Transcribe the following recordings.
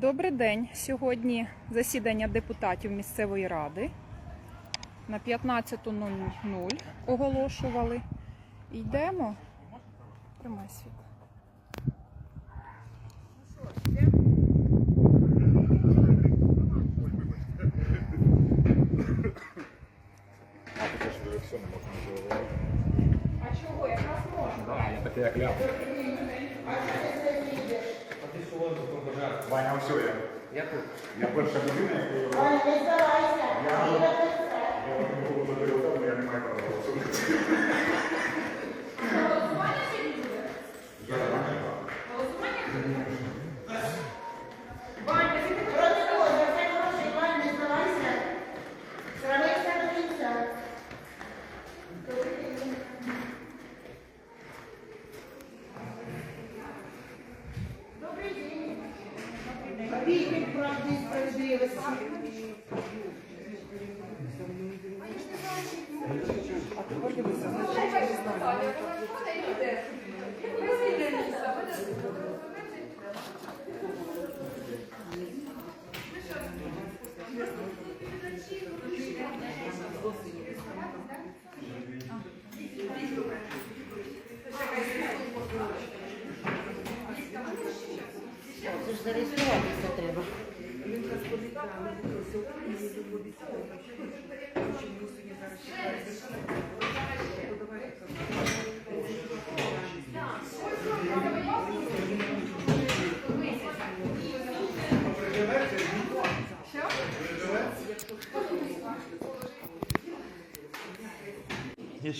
Добрий день. Сьогодні засідання депутатів місцевої ради на 15.00 оголошували. Йдемо. Тримай світ. А, чого? Якраз можна. Да, я таке як ляп. Все я. Я тут. Я перша людина, яку я я от не буду на телефону, я не маю права голосувати.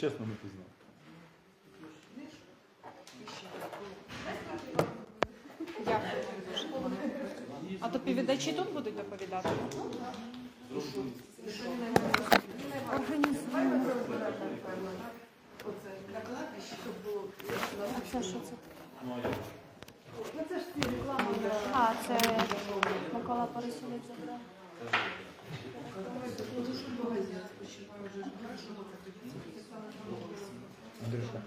Чесно не пізнав. Андрюша.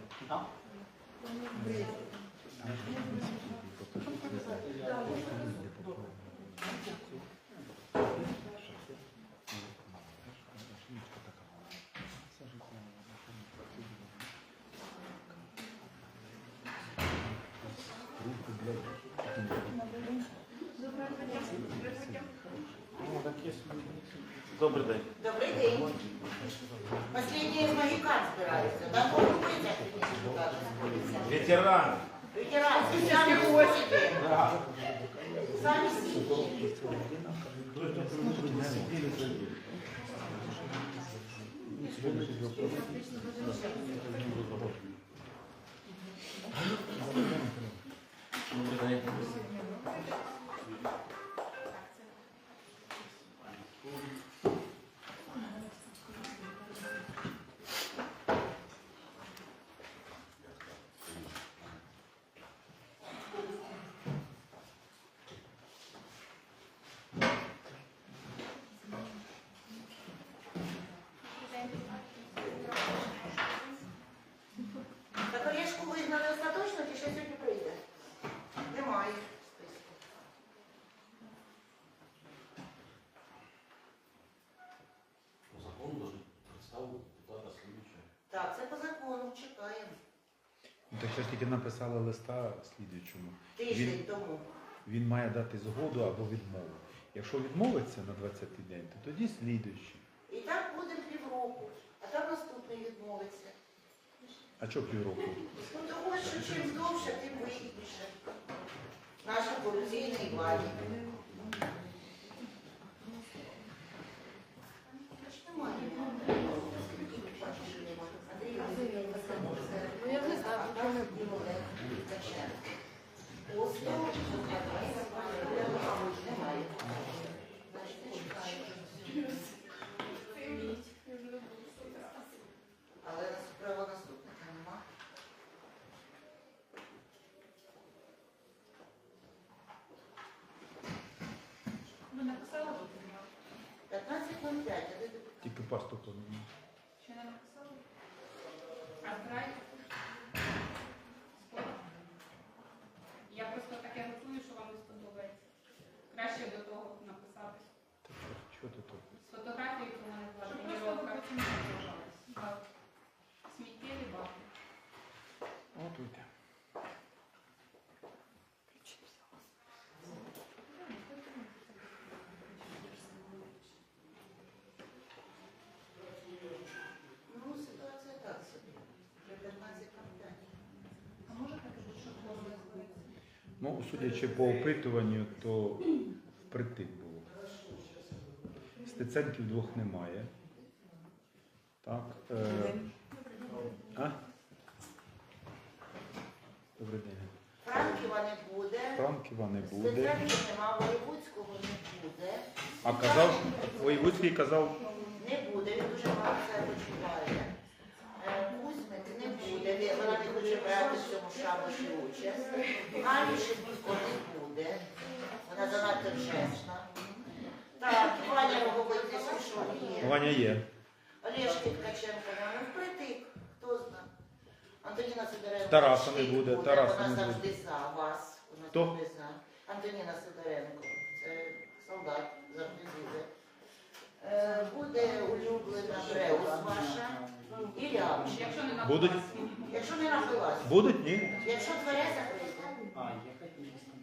Добрий день. Добрий день. Последние из магикан збираються. Да, збираються. Ветеран. Ветеранські самі гості. Самі сім'ї. Добрий закону должны представить депутата следующего. Так, це по закону, чекаємо. Ну, Так ще ж тільки написали листа слідуючому. Тиждень Він, тому. він має дати згоду або відмову. Якщо відмовиться на 20-й день, то тоді слідуючий. І так будемо півроку. А там наступний відмовиться. А чого півроку? Ну того, що чим довше, тим вигідніше. Наша корупційна владі. Немає. Ну я не знаю, що не було. Осло, немає. Але справа наступника нема. Ви написали? 15.05, а де депутат? Тільки паспорт. поміняв. Ще не написали? А край? Я просто таке готую, що вам не сподобається. Краще ще до того написати. Що ти тут? З фотографією у мене була Щоб тренування. просто потім не заважалось. Так. Сміттєві баки. Готуйте. Ну, ситуація так собі. Вже 15 кандидатів. А може таке бути, що хлопець збивається? Ну, судячи по опитуванню, то впритик було. Стеценків двох немає. Так. Е, а? Добрий день. Франківа не буде. Франківа не буде. Спеціалістів нема, Воєвудського не буде. А казав, Воєвудський казав, Не буде, він дуже мало це почуває. Е, Кузьмик не буде, він- вона не хоче брати в цьому шабаші участь. Гані Шевченко не буде, вона. Так, Ваня Роговий що є. Ваня є. Олешки Ткаченко, ну впритик, хто знає. Антоніна Сидоренко. Тараса не буде, Тараса вона не буде. завжди за вас. Вона Хто? завжди за. Антоніна Сидоренко, це солдат, завжди буде. Е, Буде улюблена Бреус ваша і Лямчик. Якщо не Будуть? Якщо не напилась. Будуть? Ні? Якщо твереза прийде.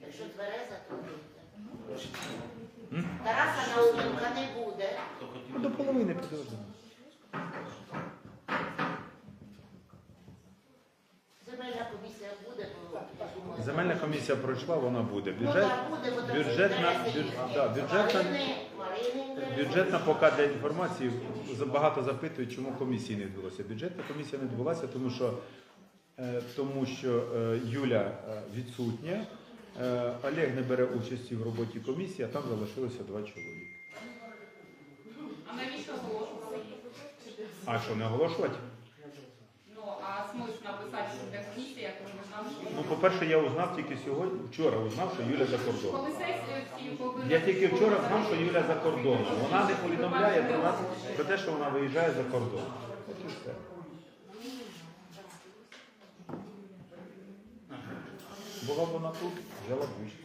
Якщо твереза, то прийде. Тараса Науменка не буде. Ну, до половини підожди. Земельна комісія буде, бо я думаю. Земельна комісія пройшла, вона буде. Ну, Бюджет, так, буде, бо там бюджетна, інтереси бю- їхні. да, бюджетна, Марини, Марини, бюджетна поки для інформації багато запитують, чому комісії не відбулося. Бюджетна комісія не відбулася, тому що, е, тому що е, Юля е, відсутня, Олег не бере участі в роботі комісії, а там залишилося два чоловіки. А навіщо оголошували їх? А що, не оголошувати? Ну, а смисл написати, що для комісії, як ми там, що... Ну, по-перше, я узнав тільки сьогодні, вчора узнав, що Юля за кордоном. Коли сесію повинні... Я тільки вчора знав, що Юля за кордоном. Вона не повідомляє про нас про те, що вона виїжджає за кордон. От і все. Була б вона тут, взяла б вищу.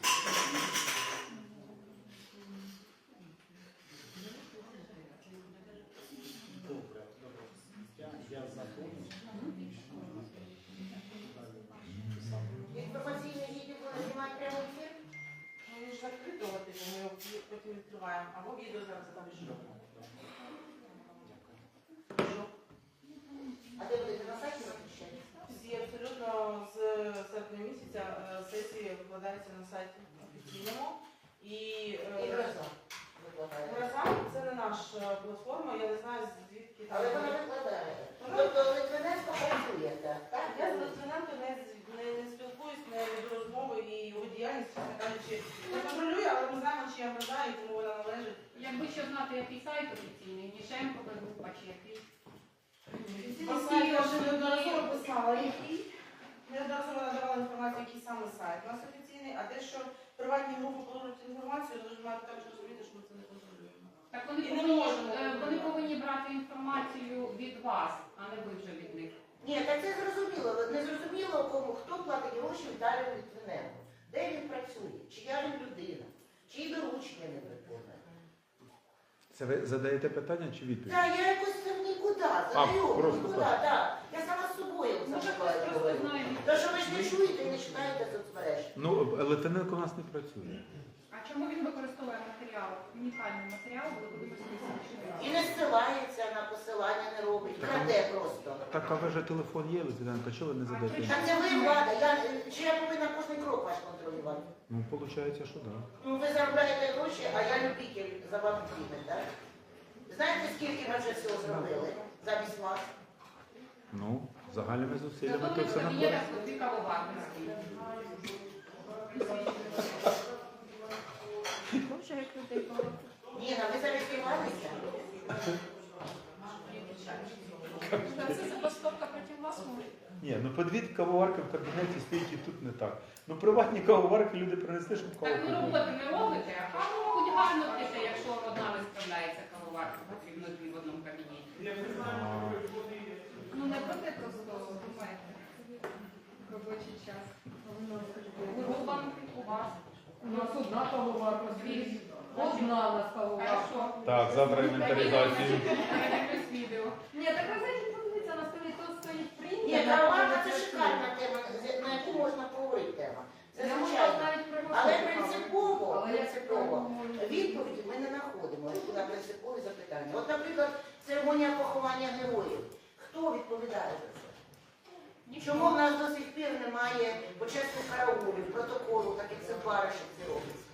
Інформаційний відділ буде знімати прямо ефір. Ну, він ж закритого, типу, ми його відкриваємо. Або відео зараз там що. А де будете на сайті захищати? Всі абсолютно з серпня місяця е, сесії викладаються на сайті офіційному. І І е, разом викладає. Гроза це не наша платформа, я не знаю звідки там. Але вона викладає. Тобто Литвиненко працює, так? Я з Литвиненко не, з- не, не спілкуюсь, не веду розмови і його діяльність, чесно кажучи, не контролюю, але ми знаємо, чия гроза і кому вона належить. Якби ще знати, який сайт офіційний, Нішенко, група чи який. Я вже неодноразово писала, який неодноразово надавала інформацію, який саме сайт у нас офіційний, а те, що приватні групи подають інформацію, то ви маєте також розуміти, що ми це не контролюємо. Так вони І не повинні, можемо. е, вони повинні брати інформацію від вас, а не ви вже від них. Ні, так це зрозуміло. Не зрозуміло, кому хто платить гроші Віталію Литвиненку. Де він працює? Чия він людина? Чиї доручення не виконує? Це ви задаєте питання чи відповідь? Так, я якось це нікуди, задаю, А, просто нікуди, так. так. Я сама з собою просто говорити. Те, що ви ж не чуєте і не читаєте соцмережі. Ну, Литвиненко у нас не працює. А чому він використовує матеріал, унікальний матеріал, коли буде І не ссилається на посилання, не робить. Краде просто. Так, а ви же телефон є, Литвиненко, чого ви не задаєте? Так це ви влада. Я, чи я повинна кожен крок ваш контролювати? Ну, виходить, що так. Ну, ви заробляєте гроші, а я любитель за вами бігати, так? Знаєте, скільки ми вже всього зробили замість вас? Ну, загальними зусиллями то в все на кабінетах тобі кавоварки стоїть. Боже, як людей багато. Ніна, ви зареєструвалися? Це забастовка проти вас, може? Ні, ну кавоварки в кабінеті стоїть і тут не так. Ну приватні кавоварки люди принесли, щоб каву Так ви роботи не робите, а каву гарно пише, якщо одна не справляється кавоварка, потрібно дві в одному кабінеті. А, Ну, не про те просто думаєте. Робочий час. У вас. У нас одна кавоварка, дві. Одна у нас кавоварка. Так, завтра інвентаризацію. Ні, так ви подивіться, на столі то стоїть прийнято. Ні, каварка це шикарна тема, на яку можна поговорити тема. Це звичайно. Але принципово, принципово відповіді ми не знаходимо на принципові запитання. От, наприклад, церемонія поховання героїв. Хто відповідає за це? Чому в нас до сих пір немає почесних караулів, протоколу, так як це в Баришівці робиться?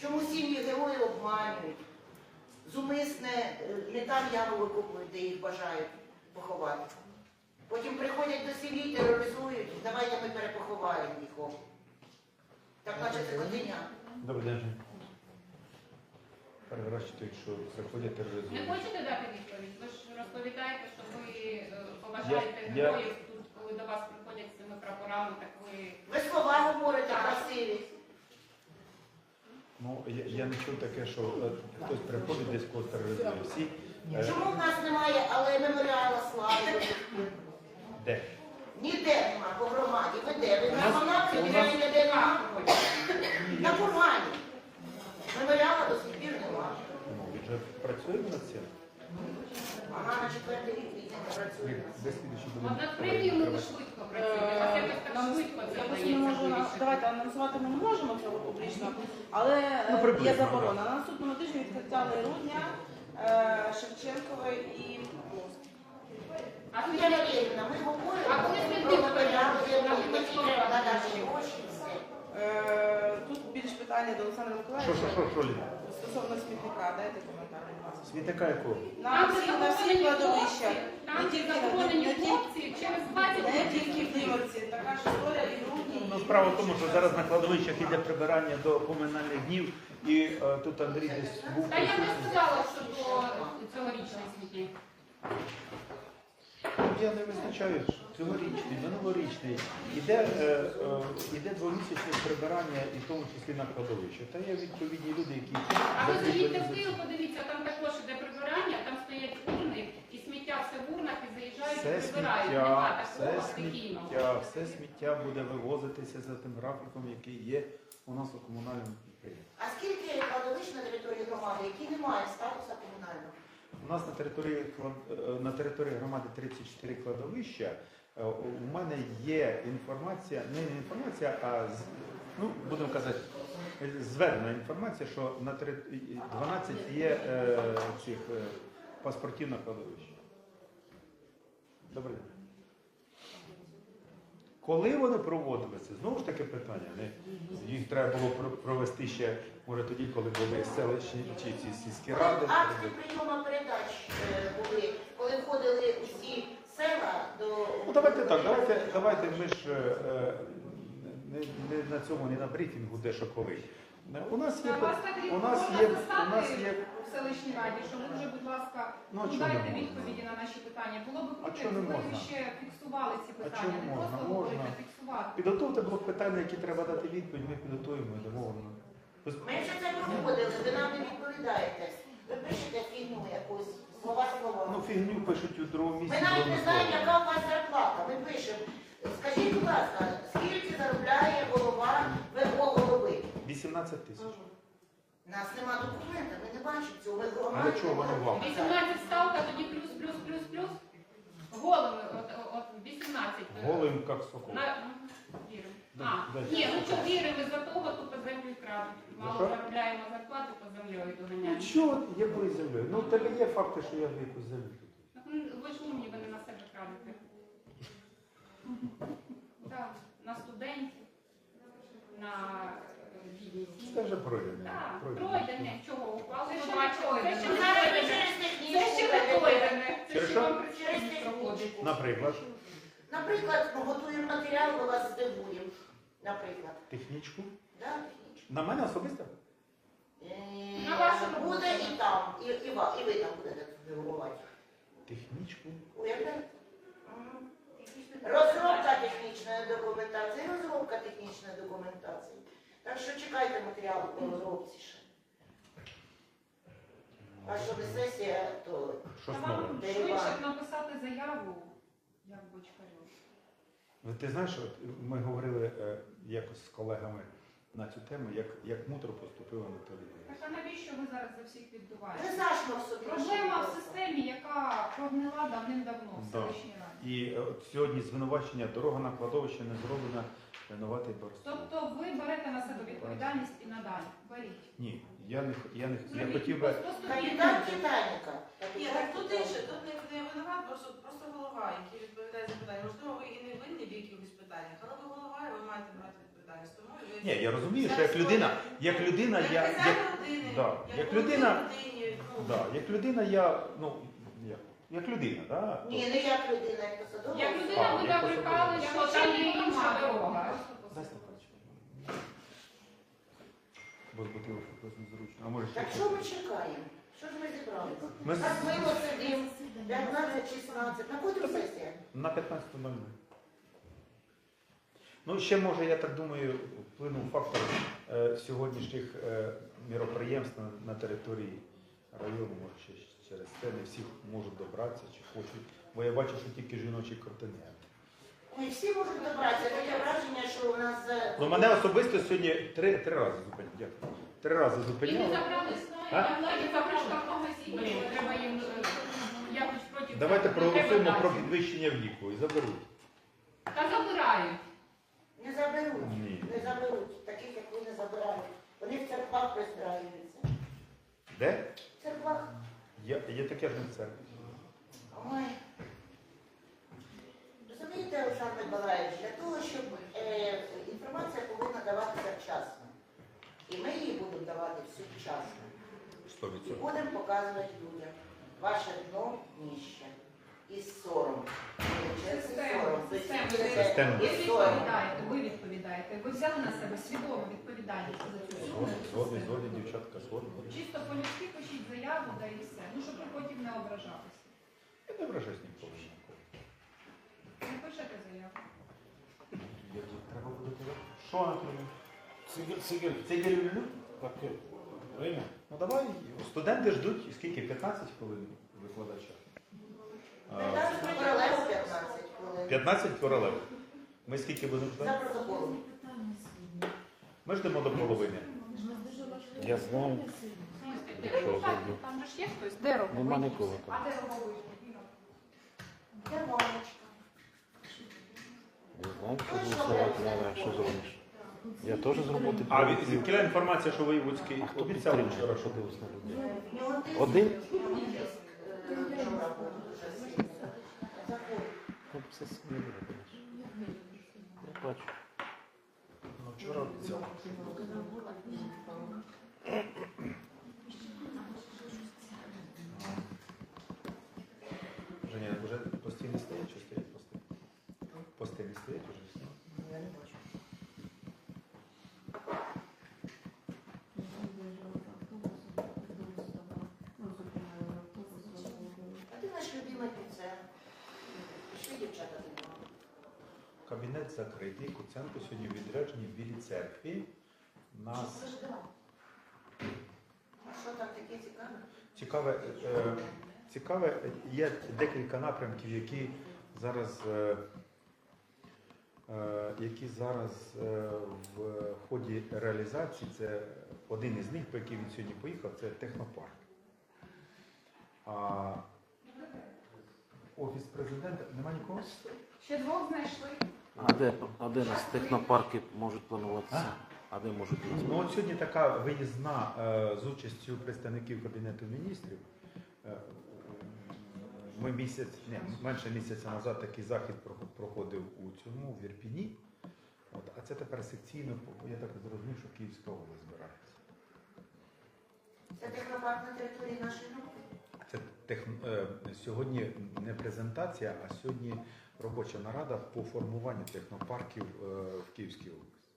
Чому сім'ї героїв обманюють? Зумисне е, не там яму викопують, де їх бажають поховати. Потім приходять до сім'ї, тероризують, давайте ми перепоховаємо їх. Так наче це котиня. Добрий день. Переворачуйте, якщо приходять Не хочете дати відповідь? Ви ж розповідаєте, що ви е, поважаєте Я- я- героїв тут, коли до вас приходять з цими прапорами, так ви Ви слова говорите красиві. Ну, я, я не чув таке, що е, хтось приходить десь кого тероризує. Всі е, Чому в нас немає, але меморіала слави? де? Ніде нема по громаді. Ви де? Ви на ви нас- ніде нема? На Кургані. Меморіала до сих пір нема. Ну, він же працює над цим. Вона на четвертий рік війни працює. Де слідчі будемо? над премією ми швидко працюємо. Якось так швидко це Якось ми вдається можемо, вирішити. давайте анонсувати ми не можемо цього публічно, але е, Ну, приблизно, є заборона. На наступному тижні відкриття грудня е, Шевченкової і А Юлія ми говоримо про гроші і все. е, тут більш питання до Олександра Що, що, Миколаївича що, що, Ліна? стосовно смітника. Дайте коментар, будь ласка. Смітника якого? На Там, всі, на всі кладовища. там, Не де тільки, не, тільки, хлопці, через 20 не тільки в Димовці, така ж історія і в Рудні. Ну, справа в тому, що зараз на кладовищах іде прибирання до поминальних днів, і е, тут Андрій десь був. Та я не сказала, що до цьогорічний смітник. Я не визначаю цьогорічний, минулорічний. Іде, е, е, іде двомісячне прибирання, і в тому числі на кладовище. Та є відповідні люди, які А ви заїдьте в за подивіться, там також іде прибирання, там стоять урни, і сміття все в урнах, і заїжджають Все і прибирають. сміття, Нема все такого стихійного. сміття, все сміття буде вивозитися за тим графіком, який є у нас у комунальному підприємстві. А скільки кладовищ на території громади, які не мають статусу комунального? Нас на території е, на території громади 34 кладовища. Е, У мене є інформація, не інформація, а ну будемо казати, зведена інформація, що на тери- 12 є е, цих паспортів на кладовищі. Добрий день. Коли вони проводилися? Знову ж таки питання. Не? Їх треба було про- провести ще, може тоді, коли були селищні чи ці сільські ради. Акти прийому передач е, були, коли входили усі села до... Ну давайте так, давайте, давайте ми ж е, е, не, не на цьому, не на брифінгу, де що коли. У нас є, у нас є, у нас є, в селищній раді, що ви вже, будь ласка, ну а не дайте можна? відповіді на наші питання. Було б А круто, не якби ви можна? ще фіксували ці питання, чого не не можна? просто говорити, Можна. а фіксувати. Підготовте блок питань, на які треба дати відповідь, ми підготуємо і вам. Без- Ми вже це проходили, ви нам не відповідаєте. Ви пишете фігню якусь, слова слова. Ну фігню пишуть у другому Ми навіть не знаємо, яка у вас зарплата. Ми пишемо. Скажіть, будь ласка, скільки заробляє голова ВО голови? 18 тисяч. Нас нема документа, ми не бачимо цього. Ми А громаді для чого воно вам? 18 ставка, тоді плюс, плюс, плюс, плюс. Голими, от, от 18. Голим, як сокол. На, ну, віримо. А, да. ні, ну що віримо за того, то по землю крадуть. Мало що? заробляємо зарплату, по землею Ну доганяємо. чого, якою землею? Ну в тебе є факти, що я в якусь землю. Так, ну, Ви ж умні, ви не на себе крадете. Так, на студентів, на е, вже пройдене. Так, пройдене. Чого? Це ще не Це ще пройдене. не ви пройдене. Це ще не пройдене. Це Через ще що? вам проходить. Наприклад, Наприклад, готуємо матеріал, ми вас здивуємо. Наприклад. технічку. Да, технічку. На мене особисто? Е, На вашому Буде і там, і, і, ва- і ви там будете здивувати. Технічку. Уявляєте? Розробка технічної документації, розробка технічної документації. Так що чекайте матеріалу по розробці ще. А що не сесія, то Що Та знову? вам швидше написати заяву, як бочкарю. Ви Ти знаєш, от ми говорили е, якось з колегами на цю тему, як, як мудро поступила Наталія. Так а навіщо ви зараз за всіх Не відбуваєте? зашмав собі. Проблема в системі, яка прогнила давним-давно в Да. селищній раді. І е, от сьогодні звинувачення дорога на кладовище не зроблена, винуватий Барсук. Тобто ви берете на себе відповідальність і надалі. Беріть. Ні, я не х- я не х- я Зробіть хотів би. просто Капітан. Титаніка. Ні, так тут інше, тут не, не винуват, просто, просто голова, який відповідає за питання. Можливо, ви і не винні в якихось питаннях, але ви голова і ви маєте брати відповідальність. Тому ви... Ні, я розумію, що як людина, як людина, я хазяїн як, родини, да, як людина, ну, да, як людина, я ну як, як людина, да? Ні, не як людина, як посадова. Як А, людина ви як добрикали, особливо. що там є інша дорога. Дай. Бо з бутилок якось незручно. А може ще Так що ми чекаємо? Що ж ми зібралися? Ми з- Так мило сидимо, 15-16. На котру сесія? На 15.00. Ну, ще може, я так думаю, вплинув фактор е, сьогоднішніх е, міроприємств на, на території району, може ще через це не всі можуть добратися чи хочуть. Бо я бачу, що тільки жіночий континент. Ми всі можемо добратися. Таке враження, що у нас... е, Ну, мене особисто сьогодні три, три рази зупиняли. Дякую. Три рази І не зупиняли. забрали А? я запрашка в магазині. Треба їм е, якось проти Давайте цього. Не проголосуємо про дати. підвищення віку і заберуть. Та забирають. Не заберуть. Ні. Не заберуть. Таких, як ви, не забирають. Вони в церквах пристраюються. Де? В церквах. Я, є таке ж не. Ой. Розумієте, Олександр Балаєвич, для того, щоб е, інформація повинна даватися вчасно. І ми її будемо давати всю вчасно. І відсотків. будемо показувати людям ваше дно нижче. І сором. Система. Ви система. відповідаєте, ви відповідаєте. Ви взяли на себе свідому відповідальність за цю суму. Згодні, згодні, дівчатка, згодні. Чисто по-людськи пишіть заяву, да і все. Ну, щоб ви потім не ображалися. Я не вражаюсь ніколи. Не пишете заяву. Треба буде тебе. Що, Анатолій? Сигель, Сигель, Це я люблю. таке время. Ну давай. Студенти ждуть скільки? 15 хвилин викладача. А, 15 королев 15 хвилин. 15 королев. Ми скільки будемо За ждати? протоколом. Ми ждемо до половини. Я знаю. Зроблю? Там же ж є хтось. Де? Нема нікого там. А де роговий? Нормальничка. Я знаю, що голосувати треба, що зробиш. Я теж з роботи А від прилетів. звідкіля інформація, що воєвудський А хто обіцяв підтримує, вчора, що що дивись на людей? Один? е, вчора був. Це сміливо. Я бачу. Вчора обіцяв. Женя, вже пости не стоять чи стоять пости? Пости не стоять уже? Я не бачу. А ти наш любимий офіцер. Пішли дівчата до нього. Кабінет закритий. Куценко сьогодні в відрядженні в Білій церкві. Нас що там таке цікаве? цікаве, е, цікаве, є декілька напрямків, які зараз, е, е, які зараз е, в ході реалізації, це один із них, по який він сьогодні поїхав, це технопарк. А офіс президента нема нікого? Ще двох знайшли. А де, а де нас технопарки можуть плануватися? А де можуть? Ну от сьогодні така виїзна е, з участю представників Кабінету міністрів. Е, Ми місяць, не, менше місяця назад такий захід про- проходив у цьому, в Ірпіні. От, а це тепер секційно, я так зрозумів, що Київська область збирається. Це технопарк на території нашої групи. Це тех, е, сьогодні не презентація, а сьогодні робоча нарада по формуванню технопарків е, в Київській області.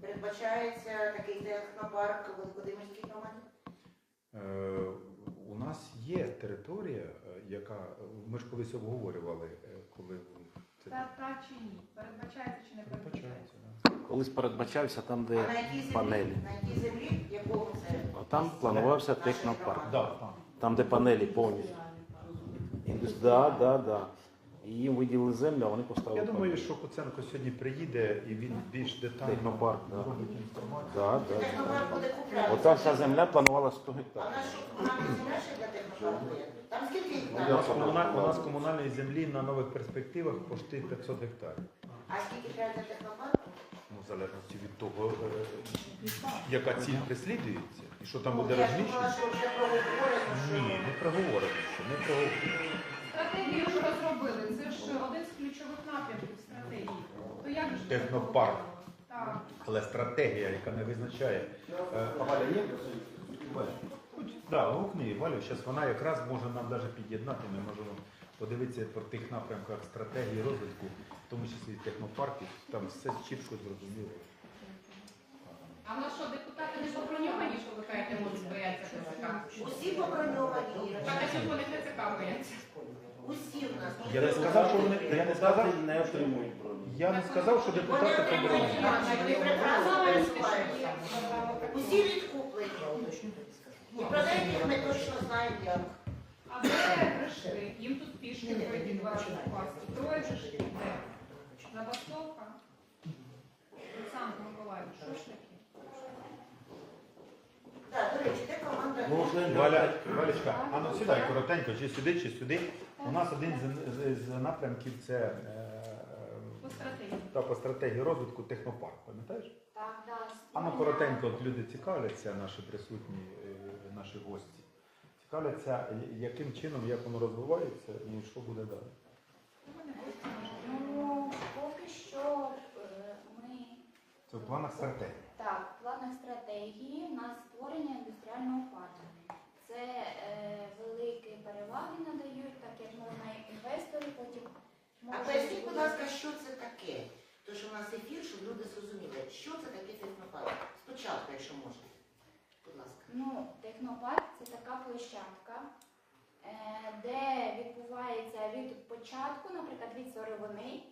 Передбачається такий технопарк у Великодимирській громаді. Е, У нас є територія, е, яка ми ж колись обговорювали, коли це Та, та чи ні? Передбачається чи не передбачається? Колись передбачався там, А на де якій землі? панелі. На якій землі? Якого це? А там планувався технопарк. Да, так. Там, де панелі повністю. Індус... Да, да, да. І їм виділили землю, а вони поставили. Я думаю, що Куценко сьогодні приїде і він більш детально Технопарк, да. зробить інформацію. Да, да. Технопарк буде купляти. Оця вся земля планувала 100 А гектарів. що, комунальна земля ще для технопарку є? Там скільки У нас, комуна- у нас комунальної землі на нових перспективах почти 500 гектарів. А скільки треба для технопарку? Ну, в залежності від того, е, яка ціль преслідується і що там буде Ну, Я ж розміщено. що вже проговорено, що... Ні, не проговорено, що не проговорено. Стратегію ж розробили. Це ж один з ключових напрямків стратегії. То як же Технопарк. Так. Але стратегія, яка не визначає. е, А Валя є? Да, гукни, Валю, зараз вона якраз може нам навіть під'єднати, ми можемо подивитися по тих напрямках стратегії розвитку, в тому числі і технопарків, там все чітко зрозуміло. А в нас що, депутати не поброньовані, що ви кажете, можуть бояться ТЦК? Усі поброньовані. А те, що вони ТЦК бояться. Усі в нас. Я не сказав, що вони я не сказав, не отримують я не сказав, що депутати пересуваються. Усі відкуплені. І про деяких ми точно знаємо, як. А де прийшли? Їм тут пішки пройти два рази попасти. Троє. Забастовка. Олександр Миколаївич, що ж таке? Так, до речі, де команда? Валя, Валечка, а ну сідай коротенько, чи сюди, чи сюди. У нас один з, з, з напрямків це е, По стратегії. та по стратегії розвитку технопарк, пам'ятаєш? Так, да. А ну коротенько, от люди цікавляться, наші присутні, е, наші гості. Цікавляться, я- яким чином, як воно розвивається і що буде далі. Ну, поки що е, ми Це в планах стратегії. так, в планах стратегії на створення індустріального парку. Це е, великі переваги надають, так як можна інвестори потім А поясніть, будь ласка, що це таке? То, що у нас ефір, щоб люди зрозуміли, що це таке технопарк? Спочатку, якщо можна. Будь ласка. Ну, технопарк це така площадка, е, де відбувається від початку, наприклад, від сировини,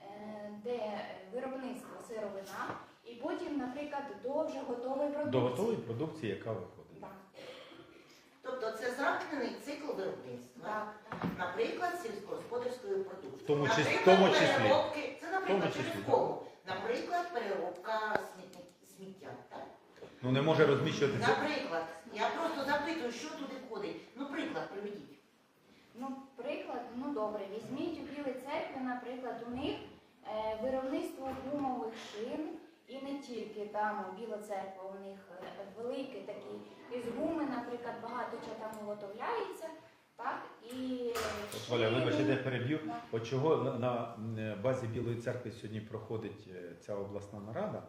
е, де виробництво сировина, і потім, наприклад, до вже готової продукції. До готової продукції, яка виходить. Так, Тобто це замкнений цикл виробництва. Наприклад, сільськогосподарської продукції. В тому числі- Наприклад, в тому числі. переробки. Це, наприклад, В тому числі, через кого? Наприклад, переробка смітні- сміття. Так? Ну не може розміщуватися. Наприклад, я просто запитую, що туди входить. Ну, приклад приведіть. Ну, приклад, ну добре, візьміть у Білій церкві, наприклад, у них е, виробництво гумових шин, і не тільки там Біла церква, у них е, великі такі із гуми, наприклад, багато чого там виготовляється, так, і Валя, шини. я переб'ю. Да. От чого на, на базі Білої церкви сьогодні проходить е, ця обласна нарада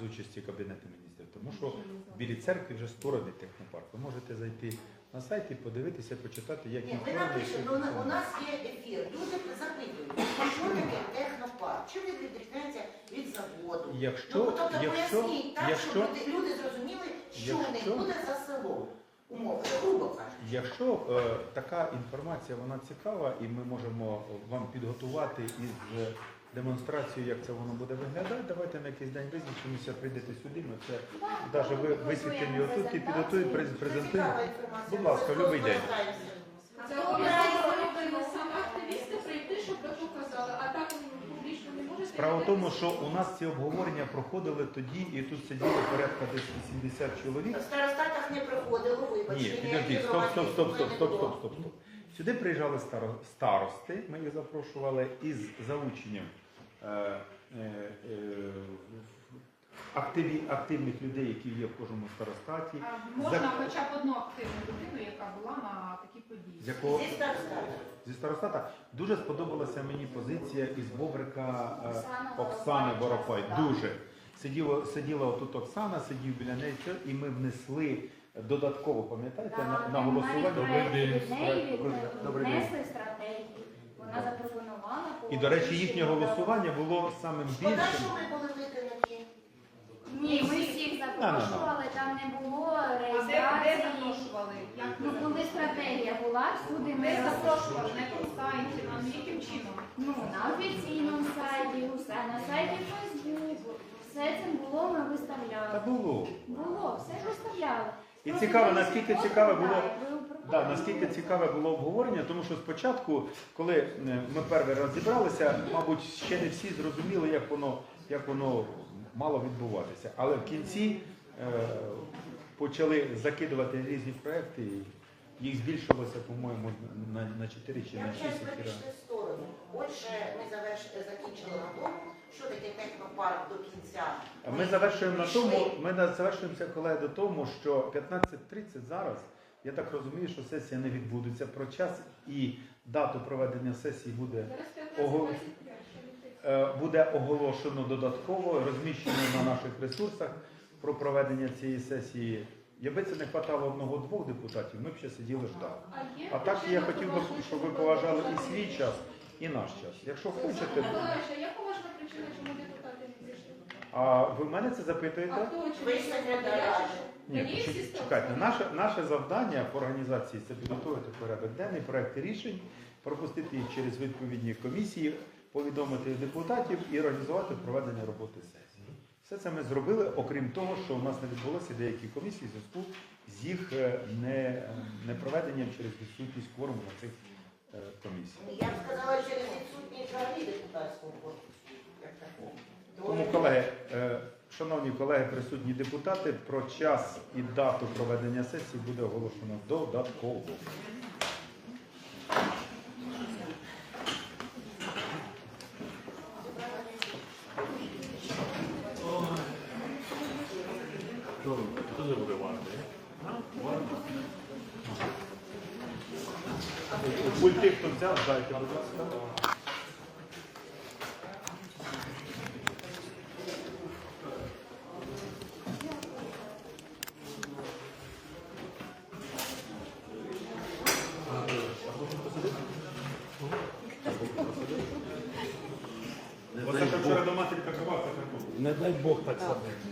з участі Кабінету міністрів? Тому що в Білій церкві вже створений технопарк. Ви можете зайти на сайт і подивитися, почитати, як Ні, створений. напишете, ну, у нас є ефір. Люди запитують, що таке технопарк? Чим він відрізняється від заводу? Ну, Якщо, тобто якщо, поясніть так, якщо, щоб люди, люди зрозуміли, що у них Якщо- буде за село. Умови, грубо кажучи. Якщо е, така інформація вона цікава, і ми можемо вам підготувати із е, демонстрацією, як це воно буде виглядати, давайте на якийсь день визначимося, прийдете сюди. Ми це навіть ви висвітлимо його тут і підготуємо, през- презентуємо. Будь ласка, любий день. Це обов'язково саме активісти прийти, щоб показали, а так публічно не можете. Справа в тому, що у нас ці обговорення проходили тоді, і тут сиділо порядка десь 80 чоловік. В старостатах не проходило, вибачте. Ні, підожди, стоп, стоп, стоп, стоп, стоп, стоп, стоп, стоп. Сюди приїжджали старо- старости, ми їх запрошували із залученням активі, активних людей, які є в кожному старостаті. А можна За- хоча б одну активну людину, яка була на такій події. З якого Зі старостатів. зі старостата дуже сподобалася мені позиція із Бобрика е, Оксани Воропай. Дуже сиділа, сиділа отут Оксана, сидів біля неї, і ми внесли додатково, пам'ятаєте, на, на голосування. Неї від- Добрий день. внесли стратегії. Вона запропонувала. І, до речі, їхнє голосування було самим Шкода, більшим. що ми були виконані. Ні, ми всіх запрошували, там не було А де, де реєстрації. запрошували? Як ви Ну, коли стратегія була, всюди ми роз- запрошували? Не по сайті, нам яким чином? ну, на офіційному сайті, усе, на сайті Фейсбук. Все це було, ми Та виставляли. було. Було, все виставляли. І Просто цікаво, наскільки цікаво було. Да, наскільки цікаве було обговорення, тому що спочатку, коли е, ми перший раз зібралися, мабуть, ще не всі зрозуміли, як воно, як воно мало відбуватися. Але в кінці е, почали закидувати різні проекти, і їх збільшилося, по-моєму, на, на 4 чи на 6 чесно разів. пішли в сторону. Отже, ми закінчили на тому, що таке технопарк до кінця. Ми завершуємо на тому, ми завершуємося, колеги, до тому, що 15.30 зараз, я так розумію, що сесія не відбудеться про час і дату проведення сесії буде Ого. 15-25, що не Е, буде оголошено додатково, розміщено на наших ресурсах про проведення цієї сесії. Якби це не хватало одного-двох депутатів, ми б ще сиділи ждали. А так я хотів би, щоб ви поважали і свій час, і наш час. Якщо хочете, Миколаївич, а яка важна причина, чому депутати? А ви мене це А запитуєте? хто Ви очевидно? Ні, Та чекайте, чекайте. Наше, наше завдання в організації це підготувати порядок денний, проекти рішень, пропустити їх через відповідні комісії, повідомити депутатів і організувати проведення роботи сесії. Все це ми зробили, окрім того, що у нас не відбулося деякі комісії в зв'язку з їх е, не, непроведенням через відсутність кворуму на цих е, комісіях. Я б сказала, через відсутність взагалі депутатського корпусу. Тому, колеги, е, шановні колеги, присутні депутати, про час і дату проведення сесії буде оголошено додатково. Пульти, хто взяв, дайте, будь ласка. boca de.